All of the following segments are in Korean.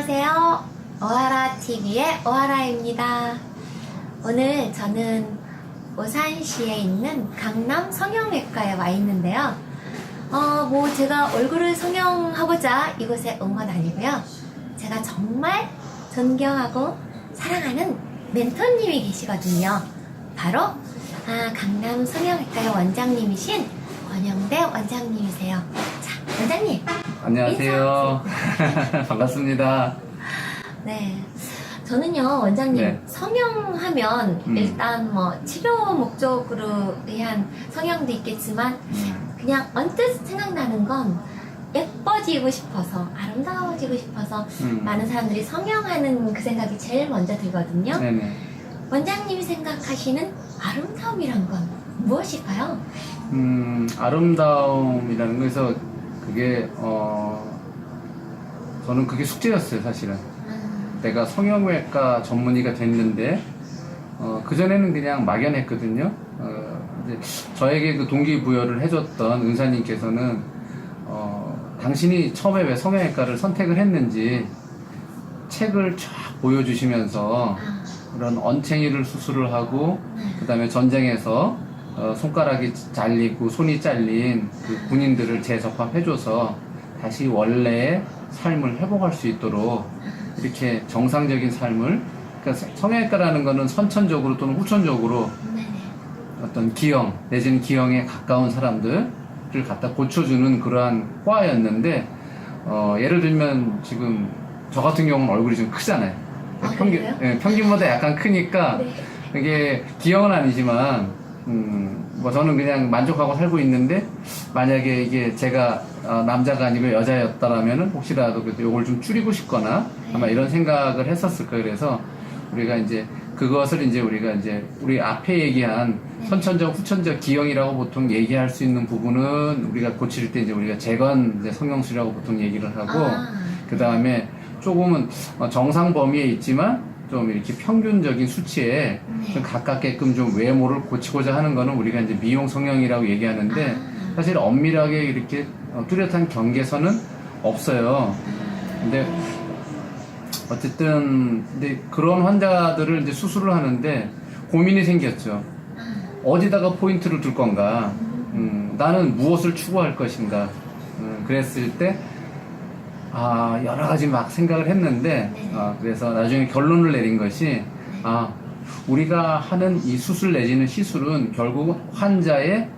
안녕하세요. 오하라 TV의 오하라입니다. 오늘 저는 오산시에 있는 강남 성형외과에 와 있는데요. 어, 뭐 제가 얼굴을 성형하고자 이곳에 온 건 아니고요. 제가 정말 존경하고 사랑하는 멘토님이 계시거든요. 바로 아, 강남 성형외과의 원장님이신 권영대 원장님이세요. 자, 원장님. 안녕하세요. 반갑습니다. 네. 저는요, 원장님, 네. 성형하면 음. 일단 뭐 치료 목적으로 의한 성형도 있겠지만 음, 그냥 언뜻 생각나는 건 예뻐지고 싶어서, 아름다워지고 싶어서 음. 많은 사람들이 성형하는 그 생각이 제일 먼저 들거든요. 네네. 원장님이 생각하시는 아름다움이란 건 무엇일까요? 음, 아름다움이라는 거에서 그게, 어, 저는 그게 숙제였어요, 사실은. 음, 내가 성형외과 전문의가 됐는데, 어, 그전에는 그냥 막연했거든요. 어, 이제 저에게 그 동기부여를 해줬던 의사님께서는, 어, 당신이 처음에 왜 성형외과를 선택을 했는지 책을 쫙 보여주시면서 아, 그런 언챙이를 수술을 하고 네. 그다음에 전쟁에서 어, 손가락이 잘리고 손이 잘린 그 군인들을 재접합해줘서 다시 원래의 삶을 회복할 수 있도록 이렇게 정상적인 삶을 그러니까 성형외과라는 거는 선천적으로 또는 후천적으로 네네. 어떤 기형 내지는 기형에 가까운 사람들을 갖다 고쳐주는 그러한 과였는데 어, 예를 들면 지금 저 같은 경우는 얼굴이 좀 크잖아요. 아, 평균? 예, 평균보다 약간 크니까 네. 이게 기형은 아니지만 음, 뭐 저는 그냥 만족하고 살고 있는데 만약에 이게 제가 어, 남자가 아니고 여자였다라면은 혹시라도 그래도 요걸 좀 줄이고 싶거나 아마 이런 생각을 했었을 거예요. 그래서 우리가 이제 그것을 이제 우리가 이제 우리 앞에 얘기한 선천적 후천적 기형이라고 보통 얘기할 수 있는 부분은 우리가 고칠 때 이제 우리가 재건 이제 성형술이라고 보통 얘기를 하고 아. 그 다음에 조금은 어, 정상 범위에 있지만 좀 이렇게 평균적인 수치에 네. 좀 가깝게끔 좀 외모를 고치고자 하는 거는 우리가 이제 미용 성형이라고 얘기하는데 아. 사실 엄밀하게 이렇게 어, 뚜렷한 경계선은 없어요. 근데 어쨌든 근데 그런 환자들을 이제 수술을 하는데 고민이 생겼죠. 어디다가 포인트를 둘 건가? 음, 나는 무엇을 추구할 것인가? 음, 그랬을 때, 아, 여러 가지 막 생각을 했는데, 네. 아, 그래서 나중에 결론을 내린 것이, 아, 우리가 하는 이 수술 내지는 시술은 결국 환자의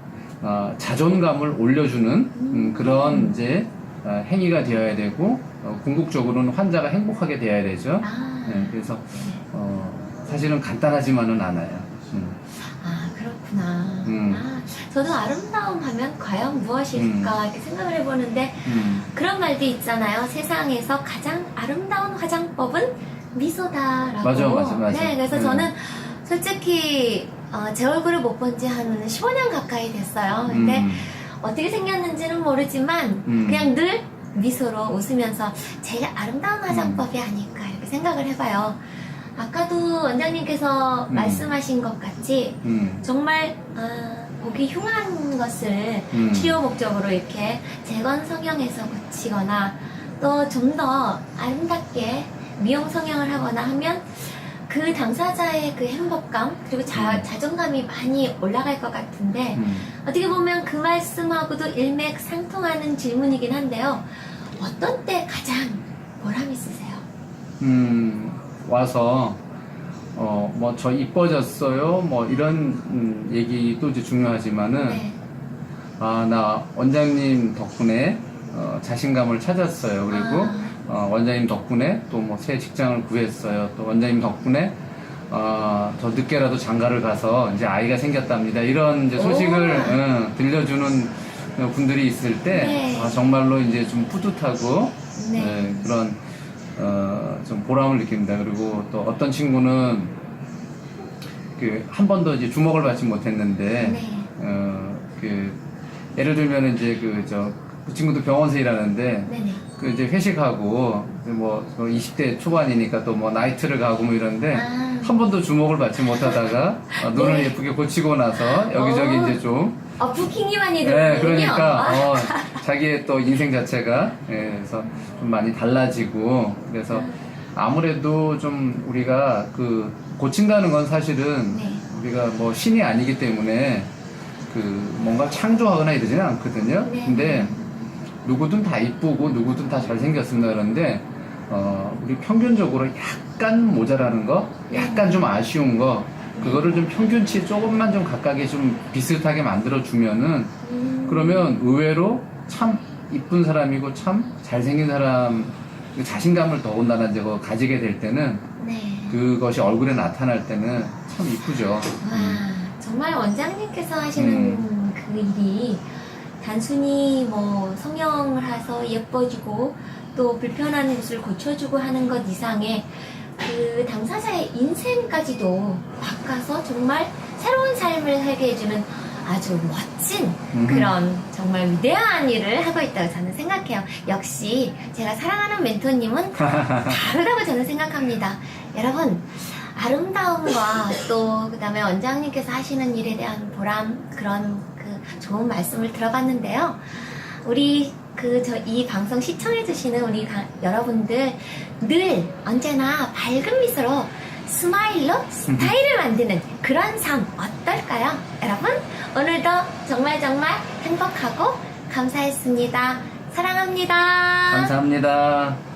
아, 자존감을 올려주는 음, 그런 이제 아, 행위가 되어야 되고, 어, 궁극적으로는 환자가 행복하게 되어야 되죠. 아. 네, 그래서, 어, 사실은 간단하지만은 않아요. 음. 아 그렇구나. 음. 아, 저도 아름다움 하면 과연 무엇일까 이렇게 생각을 해보는데 음. 그런 말도 있잖아요. 세상에서 가장 아름다운 화장법은 미소다라고. 맞아, 맞아, 맞아. 네, 그래서 음. 저는 솔직히 어, 제 얼굴을 못 본 지 한 15년 가까이 됐어요. 근데 음. 어떻게 생겼는지는 모르지만 음. 그냥 늘 미소로 웃으면서 제일 아름다운 화장법이 음. 아닐까 이렇게 생각을 해봐요. 아까도 원장님께서 음. 말씀하신 것 같이 음. 정말 아, 보기 흉한 것을 음. 치료 목적으로 이렇게 재건 성형해서 고치거나 또 좀 더 아름답게 미용 성형을 하거나 하면 그 당사자의 그 행복감 그리고 자, 음. 자존감이 많이 올라갈 것 같은데 음. 어떻게 보면 그 말씀하고도 일맥상통하는 질문이긴 한데요. 어떤 때 가장 보람 있으세요? 음, 와서 어 뭐 저 이뻐졌어요 뭐 이런 음, 얘기도 이제 중요하지만은 네. 아나 원장님 덕분에 어, 자신감을 찾았어요 그리고 아. 어, 원장님 덕분에 또 뭐 새 직장을 구했어요 또 원장님 덕분에 어, 더 늦게라도 장가를 가서 이제 아이가 생겼답니다 이런 이제 소식을 오. 응, 들려주는 분들이 있을 때 네. 아, 정말로 이제 좀 뿌듯하고 네. 네, 그런 어, 좀 보람을 느낍니다. 그리고 또 어떤 친구는 그 한 번도 이제 주목을 받지 못했는데 네. 어, 그 예를 들면 이제 그저그 친구도 병원에서 일하는데 네네. 그 이제 회식하고 뭐 20대 초반이니까 또 뭐 나이트를 가고 뭐 이런데 아. 한 번도 주목을 받지 못하다가 어, 눈을 네. 예쁘게 고치고 나서 여기저기 어. 이제 좀 아, 부킹이 많이 네, 들어오군요. 그러니까 아, 어, 자기의 또 인생 자체가 예, 그래서 좀 많이 달라지고 그래서 아무래도 좀 우리가 그 고친다는 건 사실은 네. 우리가 뭐 신이 아니기 때문에 그 뭔가 창조하거나 이러지는 않거든요. 네. 근데 누구든 다 이쁘고 누구든 다 잘생겼습니다 그런데 어, 우리 평균적으로 약간 모자라는 거, 약간 좀 아쉬운 거 그거를 좀 평균치 조금만 좀 각각에 좀 비슷하게 만들어 주면은 음, 그러면 의외로 참 이쁜 사람이고 참 잘생긴 사람 그 자신감을 더군다나 이제 그거 가지게 될 때는 네. 그것이 얼굴에 나타날 때는 참 이쁘죠. 와, 정말 원장님께서 하시는 음. 그 일이 단순히 뭐 성형을 해서 예뻐지고 또 불편한 곳을 고쳐주고 하는 것 이상의 그 당사자의 인생까지도 바꿔서 정말 새로운 삶을 살게 해주는 아주 멋진 음. 그런 정말 위대한 일을 하고 있다고 저는 생각해요. 역시 제가 사랑하는 멘토님은 다르다고 저는 생각합니다. 여러분, 아름다움과 또 그다음에 원장님께서 하시는 일에 대한 보람 그런 그 좋은 말씀을 들어봤는데요. 우리 그 저 이 방송 시청해 주시는 우리 가- 여러분들 늘 언제나 밝은 미소로 스마일로 스타일을 만드는 그런 삶 어떨까요? 여러분 오늘도 정말 정말 행복하고 감사했습니다. 사랑합니다. 감사합니다.